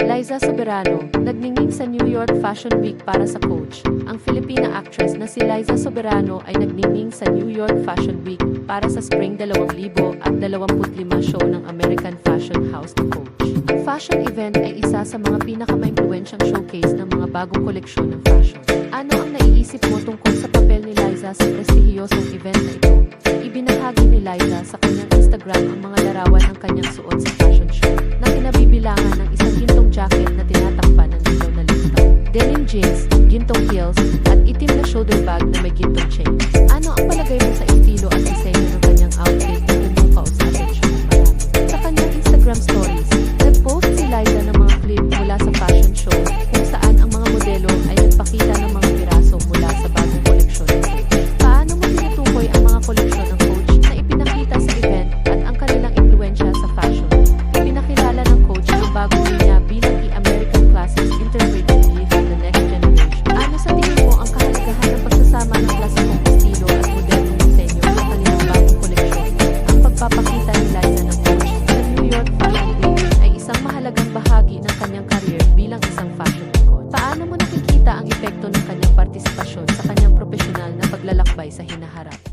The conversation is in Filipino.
Liza Soberano, nagningning sa New York Fashion Week para sa Coach. Ang Filipina actress na si Liza Soberano ay nagningning sa New York Fashion Week para sa Spring 2025 show ng American Fashion House na Coach. Ang fashion event ay isa sa mga pinakamaimluwensyang showcase ng mga bagong koleksyon ng fashion. Ano ang naiisip mo tungkol sa papel ni Liza sa prestihiyosong event na ito? Ibinahagi ni Liza sa kanyang Instagram ang mga larawan ng kanyang suot sa fashion show na denim jeans, gintong heels, at itim na shoulder bag na may gintong sumabay sa hinaharap.